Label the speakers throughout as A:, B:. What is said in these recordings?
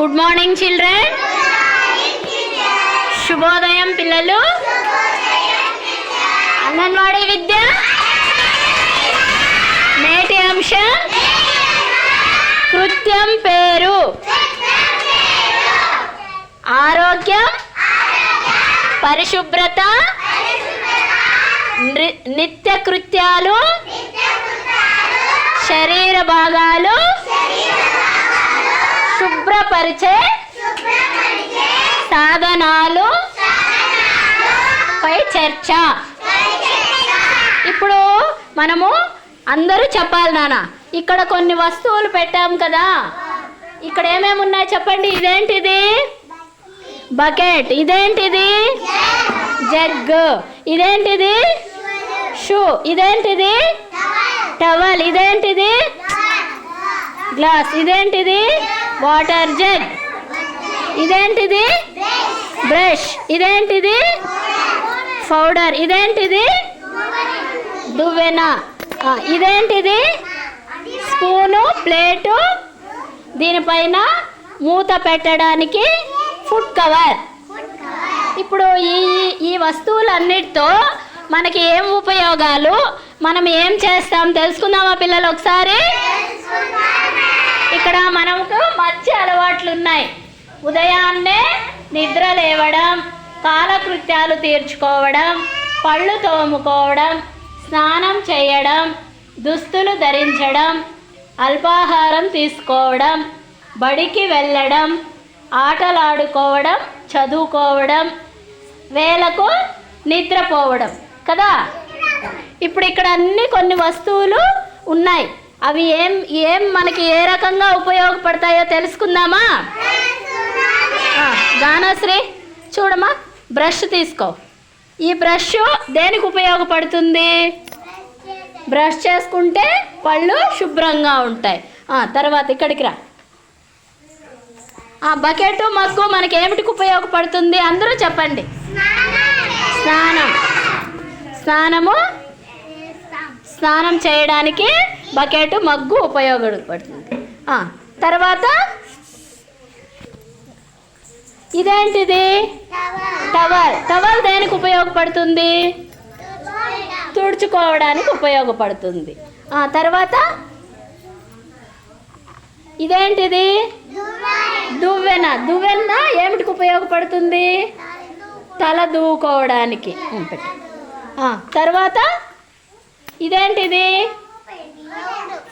A: Good morning children శుభోదయం పిల్లలు. అంగన్వాడీ విద్య. నేటి అంశం కృత్యం పేరు. ఆరోగ్యం పరిశుభ్రత నిత్య కృత్యాలు శరీర భాగాలు శుభ్రపరిచే సాధనాలు పై చర్చ. ఇప్పుడు మనము అందరూ చెప్పాలి నాన్న ఇక్కడ కొన్ని వస్తువులు పెట్టాం కదా. ఇక్కడ ఏమేమి ఉన్నాయి చెప్పండి. ఇదేంటిది? బకెట్. ఇదేంటిది? జగ్. ఇదేంటిది? షూ. ఇదేంటిది? టవల్. ఇదేంటిది? గ్లాస్. ఇదేంటిది? వాటర్ జగ్ ఇదేంటిది? బ్రష్. ఇదేంటిది? పౌడర్. ఇదేంటిది? దువ్వెన. ఇదేంటిది? Spoon plate. దీనిపైన మూత పెట్టడానికి ఫుడ్ కవర్. ఇప్పుడు ఈ ఈ వస్తువులన్నిటితో మనకి ఏం ఉపయోగాలు? మనం ఏం చేస్తాం? తెలుసుకుందామా పిల్లలు ఒకసారి? ఇక్కడ మనకు మంచి అలవాట్లు ఉన్నాయి ఉదయాన్నే నిద్ర లేవడం కాలకృత్యాలు తీర్చుకోవడం పళ్ళు తోముకోవడం స్నానం చేయడం దుస్తులు ధరించడం అల్పాహారం తీసుకోవడం బడికి వెళ్ళడం ఆటలాడుకోవడం చదువుకోవడం వేలకు నిద్రపోవడం. కదా? ఇప్పుడు ఇక్కడ అన్ని కొన్ని వస్తువులు ఉన్నాయి. అవి ఏం ఏం మనకి ఏ రకంగా ఉపయోగపడతాయో తెలుసుకుందామా? గానశ్రీ చూడమ్మా బ్రష్ తీసుకో. ఈ బ్రష్ దేనికి ఉపయోగపడుతుంది? బ్రష్ చేసుకుంటే పళ్ళు శుభ్రంగా ఉంటాయి. తర్వాత ఇక్కడికి రా. ఆ బకెట్ మగ్గు మనకి ఏమిటికి ఉపయోగపడుతుంది? అందరూ చెప్పండి. స్నానం. స్నానము? స్నానం చేయడానికి బకెట్ మగ్గు ఉపయోగపడుతుంది తర్వాత ఇదేంటిది? టవల్. టవల్ దేనికి ఉపయోగపడుతుంది? తుడుచుకోవడానికి ఉపయోగపడుతుంది. ఆ తర్వాత ఇదేంటిది? దువ్వెన. దువ్వెన ఏమిటికి ఉపయోగపడుతుంది? తల దూకోవడానికి తర్వాత ఇదేంటిది?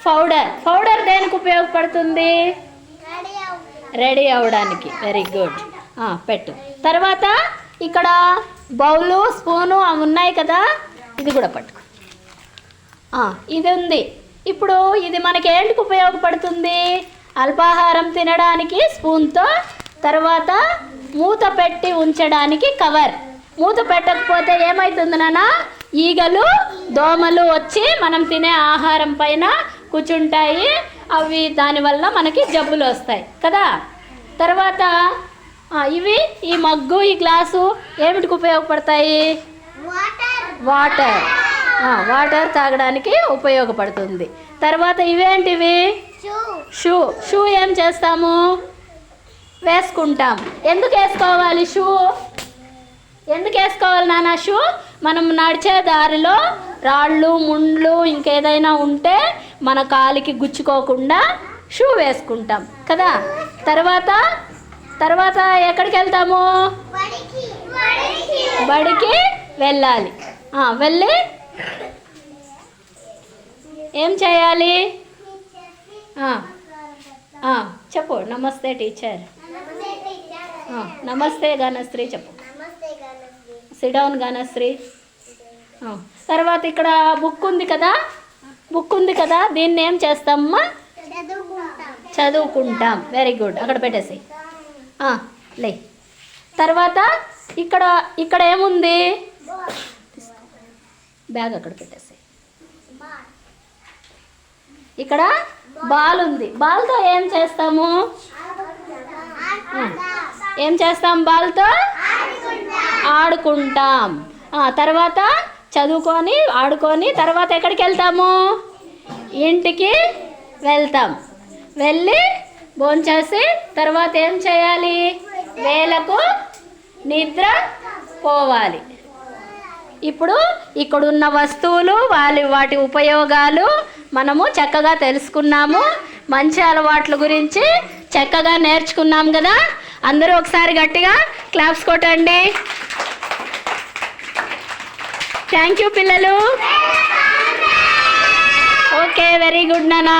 A: పౌడర్. పౌడర్ దేనికి ఉపయోగపడుతుంది? రెడీ అవ్వడానికి. వెరీ గుడ్ పెట్టు. తర్వాత ఇక్కడ బౌలు స్పూను అవి ఉన్నాయి కదా? ఇది కూడా పట్టుకో. ఇది ఉంది. ఇప్పుడు ఇది మనకి ఏంటికి ఉపయోగపడుతుంది? అల్పాహారం తినడానికి స్పూన్తో తర్వాత మూత పెట్టి ఉంచడానికి కవర్. మూత పెట్టకపోతే ఏమవుతుంది నాన్న? ఈగలు దోమలు వచ్చి మనం తినే ఆహారం పైన కూర్చుంటాయి అవి దానివల్ల మనకి జబ్బులు వస్తాయి కదా? తర్వాత ఇవి ఈ మగ్గు ఈ గ్లాసు ఏమిటికి ఉపయోగపడతాయి? వాటర్. వాటర్. తాగడానికి ఉపయోగపడుతుంది. తర్వాత ఇవేంటివి? షూ. షూ. ఏం చేస్తాము? వేసుకుంటాం. ఎందుకు వేసుకోవాలి షూ? ఎందుకు వేసుకోవాలి నాన్న షూ? మనం నడిచే దారిలో రాళ్ళు ముండ్లు ఇంకేదైనా ఉంటే మన కాలికి గుచ్చుకోకుండా షూ వేసుకుంటాం కదా? తర్వాత తర్వాత ఎక్కడికి వెళ్తాము? బడికి వెళ్ళాలి. వెళ్ళి ఏం చేయాలి? చెప్పు నమస్తే టీచర్. నమస్తే గానశ్రీ చెప్పు. సిడౌన్ గానశ్రీ ఆ, తర్వాత ఇక్కడ బుక్ ఉంది కదా? బుక్ ఉంది కదా దీన్ని ఏం చేస్తామమ్మా చదువుకుంటాం. వెరీ గుడ్ అక్కడ పెట్టేసి లే. తర్వాత ఇక్కడ ఇక్కడ ఏముంది? బ్యాగ్ అక్కడ పెట్టేసి ఇక్కడ బాల్ ఉంది. బాల్తో ఏం చేస్తాము? ఏం చేస్తాం బాల్తో? ఆడుకుంటాం. తర్వాత చదువుకొని ఆడుకొని తర్వాత ఎక్కడికి వెళ్తాము? ఇంటికి వెళ్తాం. వెళ్ళి భోంచేసి తర్వాత ఏం చేయాలి? వేలకు నిద్ర పోవాలి. ఇప్పుడు ఇక్కడున్న వస్తువులు వాళ్ళ వాటి ఉపయోగాలు మనము చక్కగా తెలుసుకున్నాము. మంచి అలవాట్ల గురించి చక్కగా నేర్చుకున్నాం కదా? అందరూ ఒకసారి గట్టిగా క్లాప్స్ కొట్టండి. థ్యాంక్ యూ పిల్లలు. ఓకే వెరీ గుడ్ నానా